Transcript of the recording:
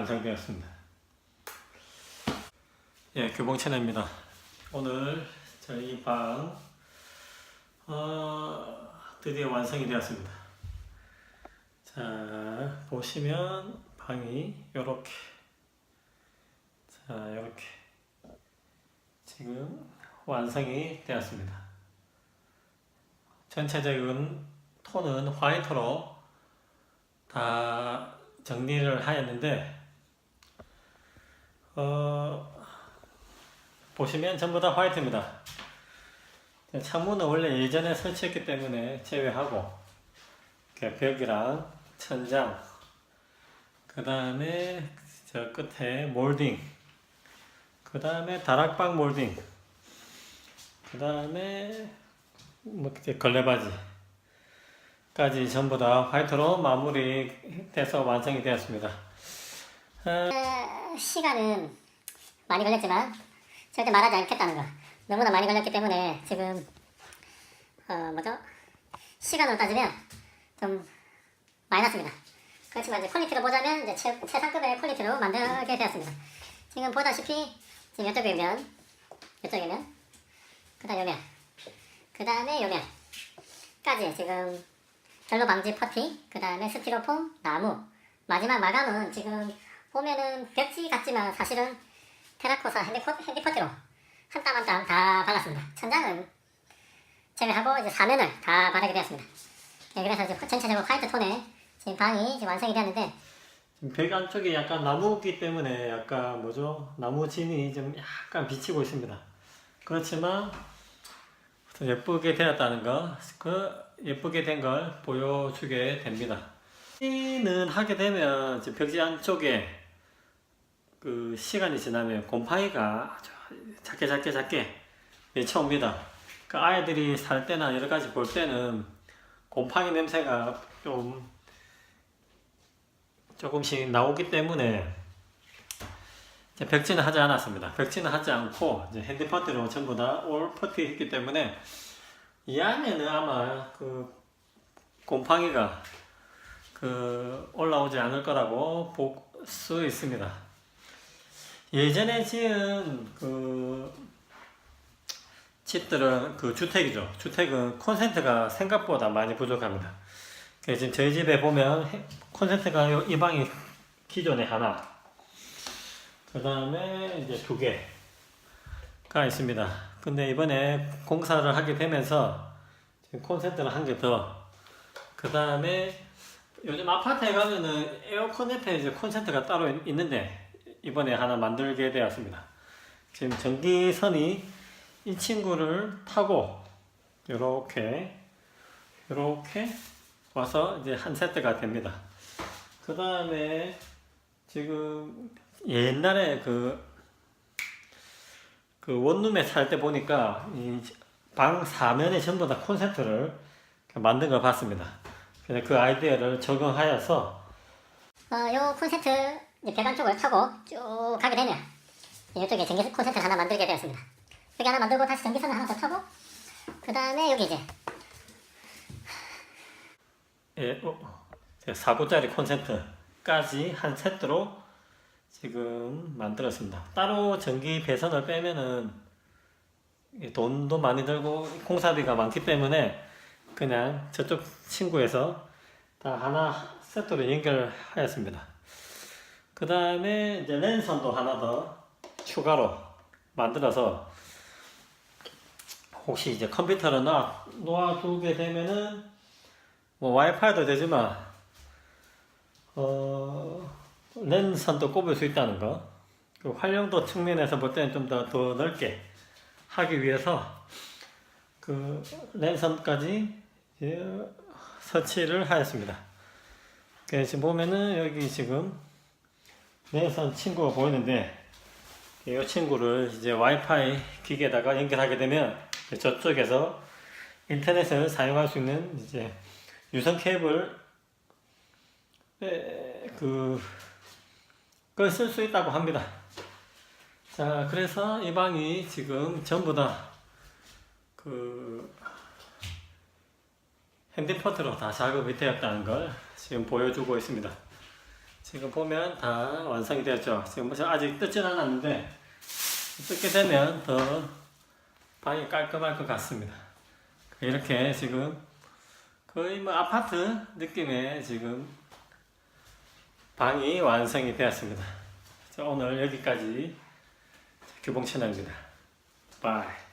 완성되었습니다. 예, 교봉 채널입니다. 오늘 저희 방 어, 드디어 완성이 되었습니다. 자, 보시면 방이 이렇게 자, 이렇게 지금 완성이 되었습니다. 전체적인 톤은 화이트로 다 정리를 하였는데 어, 보시면 전부 다 화이트입니다. 창문은 원래 예전에 설치했기 때문에 제외하고 벽이랑 천장 그 다음에 저 끝에 몰딩 그 다음에 다락방 몰딩 그 다음에 뭐 이제 걸레바지 까지 전부 다 화이트로 마무리돼서 완성이 되었습니다. 어, 시간은 많이 걸렸지만 절대 말하지 않겠다는 거. 너무나 많이 걸렸기 때문에 지금 어 뭐죠? 시간으로 따지면 좀 많이 났습니다. 그렇지만 이제 퀄리티로 보자면 이제 최, 최상급의 퀄리티로 만들게 되었습니다. 지금 보다시피 지금 이쪽에 면 이쪽에 면 그 다음 요면 그 다음에 요면까지 지금 별로 방지 퍼티 그 다음에 스티로폼 나무. 마지막 마감은 지금 보면은 벽지 같지만 사실은 테라코사 핸디포, 핸디포트로 한 땀 한 땀 다 발랐습니다. 천장은 제외하고 이제 사면을 다 바르게 되었습니다. 네, 그래서 이제 전체적으로 화이트 톤의 지금 방이 지금 완성이 되었는데 벽 안쪽이 약간 나무기 때문에 약간 뭐죠 나무 진이 좀 약간 비치고 있습니다. 그렇지만 예쁘게 되었다는 거, 그 예쁘게 된 걸 보여주게 됩니다. 는 하게 되면 이제 벽지 안쪽에 그 시간이 지나면 곰팡이가 아주 작게 작게 작게 맺혀옵니다. 그 아이들이 살 때나 여러 가지 볼 때는 곰팡이 냄새가 좀 조금씩 나오기 때문에 벽지는 하지 않았습니다. 벽지는 하지 않고 이제 핸드퍼티로 전부 다 올 퍼티 했기 때문에 이 안에는 아마 그 곰팡이가 그 올라오지 않을 거라고 볼 수 있습니다. 예전에 지은 그 집들은 그 주택이죠. 주택은 콘센트가 생각보다 많이 부족합니다. 그래서 지금 저희 집에 보면 해- 콘센트가 요- 이 방이 기존에 하나, 그 다음에 이제 두 개가 있습니다. 근데 이번에 공사를 하게 되면서 콘센트를 한 개 더, 그 다음에 요즘 아파트에 가면은 에어컨 옆에 이제 콘센트가 따로 있- 있는데 이번에 하나 만들게 되었습니다. 지금 전기선이 이 친구를 타고 이렇게 이렇게 와서 이제 한 세트가 됩니다. 그 다음에 지금 옛날에 그, 그 원룸에 살 때 보니까 이 방 사면에 전부 다 콘센트를 만든 걸 봤습니다. 그래서 그 아이디어를 적용하여서 어, 요 콘센트 이제 배관 쪽을 타고 쭉 가게 되면 이쪽에 전기 콘센트 하나 만들게 되었습니다. 여기 하나 만들고 다시 전기선을 하나 더 타고 그 다음에 여기 이제 예, 어, 4구짜리 콘센트까지 한 세트로 지금 만들었습니다. 따로 전기 배선을 빼면은 이 돈도 많이 들고 공사비가 많기 때문에 그냥 저쪽 친구에서 다 하나 세트로 연결하였습니다. 그 다음에 이제 랜선도 하나 더 추가로 만들어서 혹시 이제 컴퓨터를 놔, 놓아두게 되면은 뭐 와이파이도 되지만 어 랜선도 꼽을 수 있다는 거. 그 활용도 측면에서 볼 때는 좀 더 더 넓게 하기 위해서 그 랜선까지 이제 설치를 하였습니다. 지금 보면은 여기 지금 랜선 친구가 보이는데 이 친구를 이제 와이파이 기기에다가 연결하게 되면 저쪽에서 인터넷을 사용할 수 있는 이제 유선 케이블 그 그걸 쓸 수 있다고 합니다. 자, 그래서 이 방이 지금 전부 다 그 핸디포트로 다 작업이 되었다는 걸 지금 보여주고 있습니다. 지금 보면 다 완성이 되었죠. 지금 뭐 아직 뜯진 않았는데 뜯게 되면 더 방이 깔끔할 것 같습니다. 이렇게 지금 거의 뭐 아파트 느낌의 지금 방이 완성이 되었습니다. 자, 오늘 여기까지 규봉 채널입니다. 바이.